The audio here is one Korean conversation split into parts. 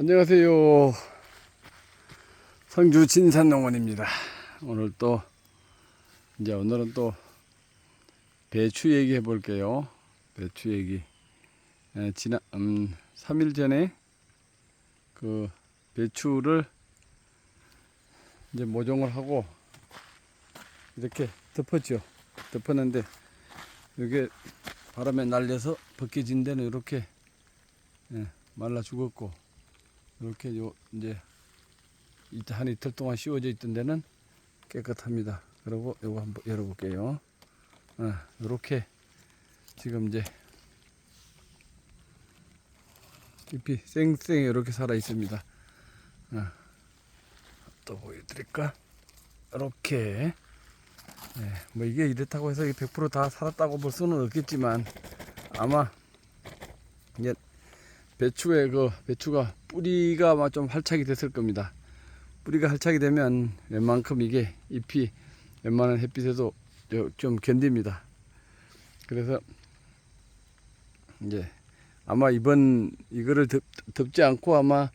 안녕하세요. 성주 진산농원입니다. 오늘 또 이제 오늘은 또 배추 얘기해 볼게요. 배추 얘기. 에, 지난 음, 3일 전에 그 배추를 이제 모종을 하고 이렇게 덮었죠. 덮었는데 이게 바람에 날려서 벗겨진 데는 이렇게 예, 말라 죽었고 이렇게 요 이제 한 이틀 동안 씌워져 있던 데는 깨끗합니다. 그리고 요거 한번 열어볼게요. 어, 이렇게 지금 이제 잎이 쌩쌩 이렇게 살아 있습니다. 어, 또 보여드릴까? 이렇게 예, 뭐 이게 이렇다고 해서 100%다 살았다고 볼 수는 없겠지만 아마 이제 배추에 그 배추가 뿌리가 아마 좀 활착이 됐을 겁니다. 뿌리가 활착이 되면 웬만큼 이게 잎이 웬만한 햇빛에도 저- 좀 견딥니다. 그래서 이제 아마 이번 이거를 덮, 덮지 않고 아마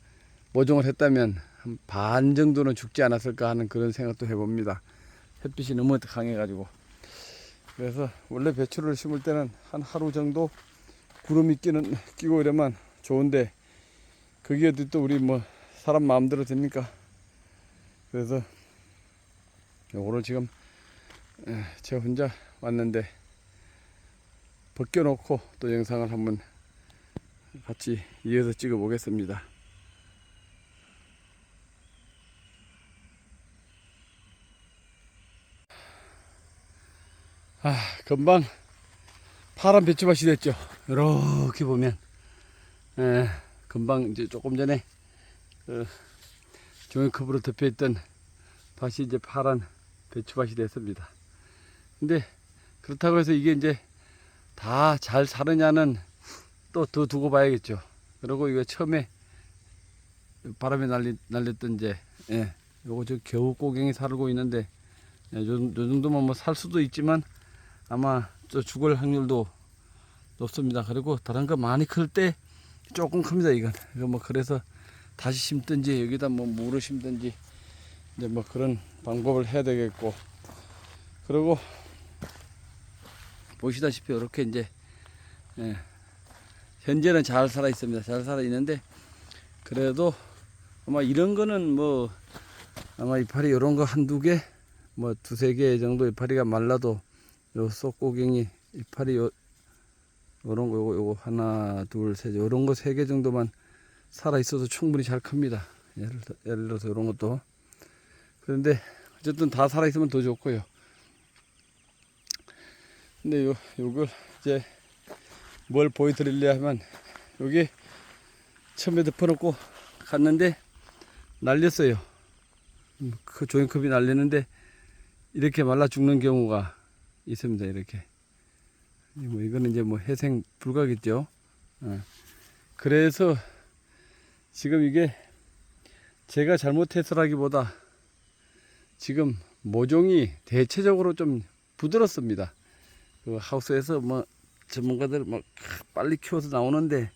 모종을 했다면 한 반 정도는 죽지 않았을까 하는 그런 생각도 해봅니다. 햇빛이 너무 강해가지고 그래서 원래 배추를 심을 때는 한 하루 정도 구름이 끼는 끼고 이러면 좋은데 거기에도 또 우리 뭐 사람 마음대로 됩니까? 그래서 요거를 지금 에, 저 혼자 왔는데 벗겨놓고 또 영상을 한번 같이 이어서 찍어 보겠습니다. 아, 금방 파란 배추밭이 됐죠. 이렇게 보면, 에, 금방 이제 조금 전에 그 종이컵으로 덮여있던 밭이 이제 파란 배추밭이 됐습니다. 근데 그렇다고 해서 이게 이제 다잘 자르냐는 또 더 두고 봐야겠죠. 그리고 이거 처음에 바람에 날리, 날렸던 이제, 예, 요거 저 겨우 고갱이 살고 있는데, 예, 요, 요 정도면 뭐 살 수도 있지만, 아마 저 죽을 확률도 높습니다. 그리고 다른 거 많이 클 때 조금 큽니다. 이건. 이거 뭐 그래서 다시 심든지 여기다 뭐 물을 심든지 이제 뭐 그런 방법을 해야 되겠고 그리고 보시다시피 이렇게 이제 예, 현재는 잘 살아 있습니다. 잘 살아 있는데 그래도 아마 이런 거는 뭐 아마 이파리 이런 거 한두 개, 뭐 두세 개 정도 이파리가 말라도 요 쏙고갱이 이파리 요 요런 거 요거 요거 하나 둘셋 요런 거 세 개 정도만 살아 있어도 충분히 잘 큽니다. 예를 들- 예를 들어서 요런 것도 그런데 어쨌든 다 살아 있으면 더 좋고요. 근데 요 요걸 이제 뭘 보여드리려 하면 여기 처음에 덮어놓고 갔는데 날렸어요. 음, 그 종이컵이 날리는데 이렇게 말라 죽는 경우가 있습니다. 이렇게. 뭐 이거는 이제 뭐 해생 불가겠죠. 어. 그래서 지금 이게 제가 잘못해서라기보다 지금 모종이 대체적으로 좀 부드럽습니다. 그 하우스에서 뭐 전문가들 막 빨리 키워서 나오는데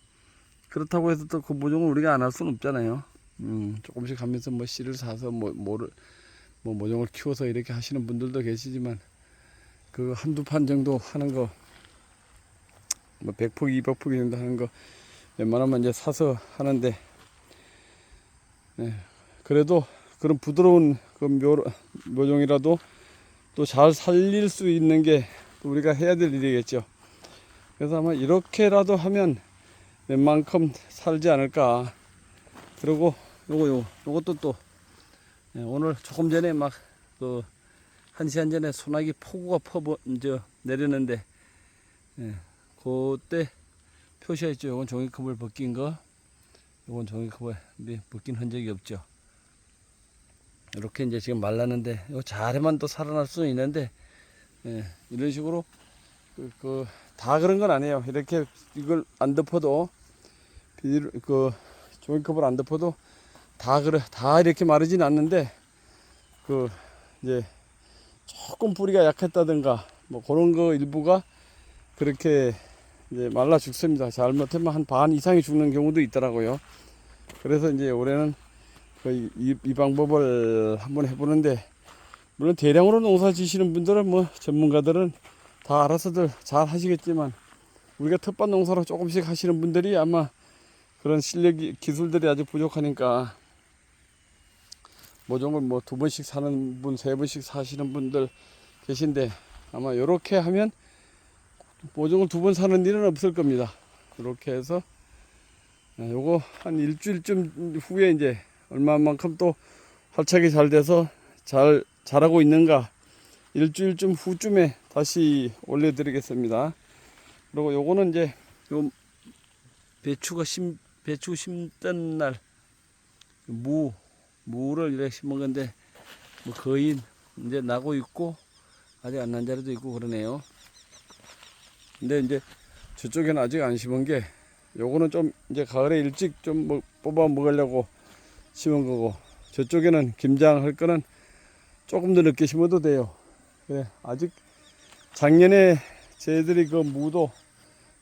그렇다고 해서 또 그 모종을 우리가 안 할 수는 없잖아요. 음, 조금씩 하면서 뭐 씨를 사서 뭐 뭐를 뭐 모종을 키워서 이렇게 하시는 분들도 계시지만 그 한두 판 정도 하는 거, 뭐 100포기, 200포기 정도 하는 거 웬만하면 이제 사서 하는데, 네, 그래도 그런 부드러운 그 묘, 묘종이라도 또 잘 살릴 수 있는 게또 우리가 해야 될 일이겠죠. 그래서 아마 이렇게라도 하면 웬만큼 살지 않을까. 그리고 요거, 요, 요것도 또, 예, 오늘 조금 전에 막, 그, 한 시간 전에 소나기 폭우가 퍼버 이제 내렸는데 예, 그때 표시했죠. 이건 종이컵을 벗긴 거, 이건 종이컵을 우리 벗긴 흔적이 없죠. 이렇게 이제 지금 말랐는데 이거 잘해만 또 살아날 수는 있는데 예, 이런 식으로 그, 그, 다 그런 건 아니에요. 이렇게 이걸 안 덮어도 비닐 그 종이컵을 안 덮어도 다 그래 다 이렇게 마르진 않는데 그 이제 조금 뿌리가 약했다든가 뭐 그런 거 일부가 그렇게 이제 말라 죽습니다. 잘못하면 한 반 이상이 죽는 경우도 있더라고요. 그래서 이제 올해는 이, 이 방법을 한번 해보는데 물론 대량으로 농사 지시는 분들은 뭐 전문가들은 다 알아서들 잘 하시겠지만 우리가 텃밭 농사로 조금씩 하시는 분들이 아마 그런 실력이 기술들이 아직 부족하니까 모종을 뭐 두 번씩 사는 분, 세 번씩 사시는 분들 계신데 아마 이렇게 하면 모종을 두 번 사는 일은 없을 겁니다. 이렇게 해서 아, 요거 한 일주일쯤 후에 이제 얼마만큼 또 활착이 잘 돼서 잘 자라고 있는가 일주일쯤 후쯤에 다시 올려드리겠습니다. 그리고 요거는 이제 요 배추가 심 배추 심던 날 무 무를 이렇게 심은 건데 뭐 거의 이제 나고 있고 아직 안 난 자리도 있고 그러네요. 근데 이제 저쪽에는 아직 안 심은 게 요거는 좀 이제 가을에 일찍 좀 뭐 뽑아 먹으려고 심은 거고 저쪽에는 김장 할 거는 조금 더 늦게 심어도 돼요. 예, 아직 작년에 저희들이 그 무도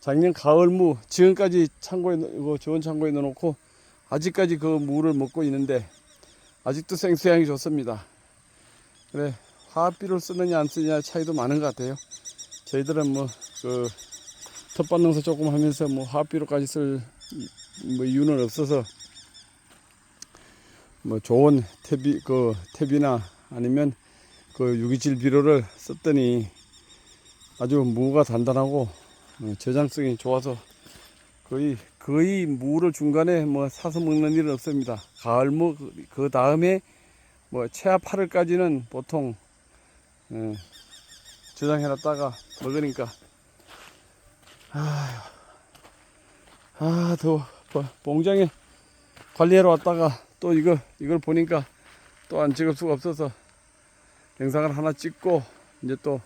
작년 가을 무 지금까지 창고에 넣- 이거 좋은 창고에 넣어놓고 아직까지 그 무를 먹고 있는데 아직도 생수향이 좋습니다. 그래 화합비를 쓰느냐 안 쓰느냐 차이도 많은 것 같아요. 저희들은 뭐 그 텃밭 농사 조금 하면서 뭐 화합비료까지 쓸 뭐 이유는 없어서 뭐 좋은 탭이 그 탭이나 아니면 그 유기질 비료를 썼더니 아주 무가 단단하고 어, 저장성이 좋아서 거의 거의 무를 중간에 뭐 사서 먹는 일은 없습니다. 가을 무그 다음에 뭐 최하 8월까지는 보통 어, 저장해놨다가 먹으니까 아 더워 뭐, 봉장에 관리하러 왔다가 또 이거 이걸 보니까 또 안 찍을 수가 없어서 영상을 하나 찍고 이제 또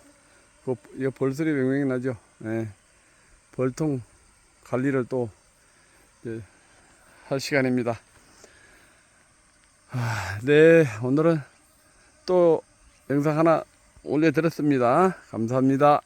그, 이거 벌소리 맹맹이 나죠. 예. 벌통 관리를 또 이제 할 시간입니다. 아, 네 오늘은 또 영상 하나 올려드렸습니다. 감사합니다.